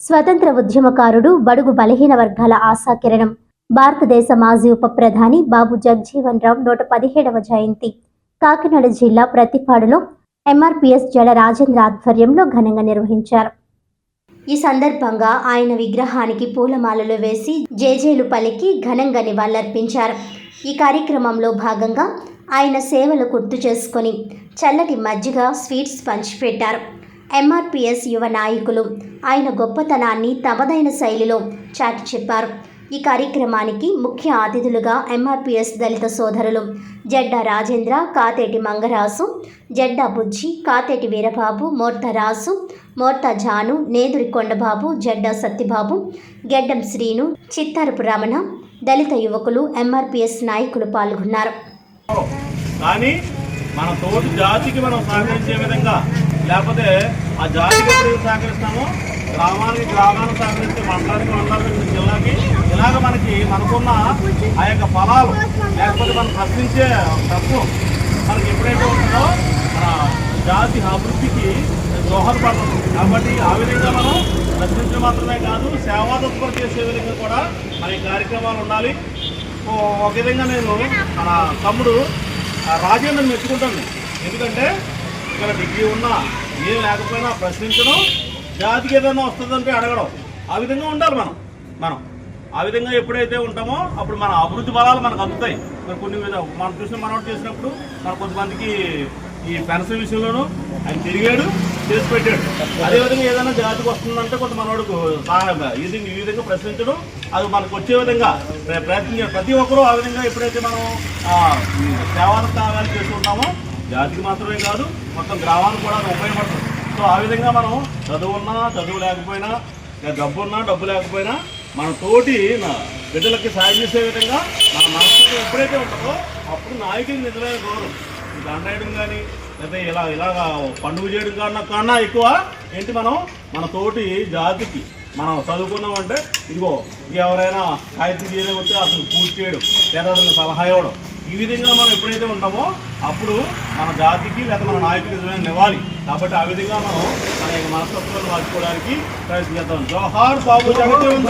స్వతంత్ర ఉద్యమకారుడు బడుగు బలహీన వర్గాల ఆశాకిరణం. భారతదేశ మాజీ ఉప ప్రధాని బాబు జగ్జీవన్ రావు నూట పదిహేడవ జయంతి. కాకినాడ జిల్లా ప్రతిపాడులో ఎంఆర్పిఎస్ జడ రాజేంద్ర ఆధ్వర్యంలో ఘనంగా నిర్వహించారు. ఈ సందర్భంగా ఆయన విగ్రహానికి పూలమాలలు వేసి జేజేలు పలికి ఘనంగా నివాళులర్పించారు. ఈ కార్యక్రమంలో భాగంగా ఆయన సేవలు గుర్తు చేసుకొని చల్లటి మజ్జిగ స్వీట్స్ పంచిపెట్టారు. ఎంఆర్పిఎస్ యువ నాయకులు. ఆయన గొప్పతనాన్ని తమదైన శైలిలో చాటి చెప్పారు. ఈ కార్యక్రమానికి ముఖ్య అతిథులుగా ఎంఆర్పిఎస్ దళిత సోదరులు జడ్డ రాజేంద్ర కాతేటి మంగరాసు జడ్డ బుజ్జి కాతేటి వీరబాబు మోర్త రాసు మోర్త జాను నేదురి కొండబాబు జడ్డ సత్యబాబు గెడ్డం శ్రీను చిత్తారపు రమణ దళిత యువకులు ఎంఆర్పిఎస్ నాయకులు పాల్గొన్నారు. కానీ మన తోటి జాతికి మనం సహకరించే విధంగా లేకపోతే ఆ జాతికి ఎప్పుడు సహకరిస్తామో గ్రామానికి గ్రామానికి సహకరిస్తే మండలానికి మండలానికి జిల్లాకి ఇలాగ మనకి మనకున్న ఆ యొక్క ఫలాలు లేకపోతే మనం ప్రశ్నించే తత్వం మనకి ఎప్పుడైతే ఉంటుందో మన జాతి అభివృద్ధికి దోహదపడుతుంది కాబట్టి ఆ విధంగా మనం ప్రశ్నించడం మాత్రమే కాదు సేవా తత్పర చేసే విధంగా కూడా మన కార్యక్రమాలు ఉండాలి. ఓ ఒక విధంగా నేను మన తమ్ముడు ఆ రాజేంద్రని మెచ్చుకుంటాను. ఎందుకంటే ఇక్కడ డిగ్రీ ఉన్నా ఏం లేకపోయినా ప్రశ్నించడం జాతికి ఏదైనా వస్తుందంటే అడగడం. ఆ విధంగా ఉండాలి మనం. మనం. ఆ విధంగా ఎప్పుడైతే ఉంటామో అప్పుడు మన అభివృద్ధి బలాలు మనకు అందుతాయి. మరి కొన్ని విధ మనం చూసిన మనం చేసినప్పుడు మన కొంతమందికి ఈ పెన్షన్ విషయంలోనూ ఆయన తిరిగాడు చేసి పెట్టాడు. అదేవిధంగా ఏదైనా జాతికి వస్తుందంటే కొంత మనోడుకు సహాయం ఈ విధంగా ఈ విధంగా ప్రశ్నించడం అది మనకు వచ్చే విధంగా ప్రయత్నించాడు ప్రతి ఒక్కరూ ఆ విధంగా ఎప్పుడైతే మనం ఆ, ఈ సేవా త్యాగాలు చేస్తుంటామో జాతికి మాత్రమే కాదు మొత్తం గ్రామానికి కూడా ఉపయోగపడుతుంది. సో ఆ విధంగా మనం చదువు ఉన్నా చదువు లేకపోయినా లేదా డబ్బు ఉన్నా డబ్బు లేకపోయినా మన తోటి బిడ్డలకి సాయం చేసే విధంగా మన మనసు ఎప్పుడైతే ఉంటుందో అప్పుడు నాయకుడికి నిజమైన గౌరవం. ఈ దండేయడం కానీ లేదా ఇలా ఇలాగా పండుగ చేయడం కన్నా కన్నా ఎక్కువ ఏంటి మనం మన తోటి జాతికి మనం చదువుకున్నామంటే ఇదిగో ఎవరైనా సాహిత్యం చేయడం వస్తే అసలు పూర్తి చేయడం లేదా అతను సలహా ఇవ్వడం. ఈ విధంగా మనం ఎప్పుడైతే ఉంటామో అప్పుడు మన జాతికి లేదా మన నాయకుడికి నిజమైన నివ్వాలి కాబట్టి ఆ విధంగా మనం మన యొక్క మనస్తత్వాన్ని మార్చుకోవడానికి ప్రయత్నం జోహార్ బాబు జగజీవన్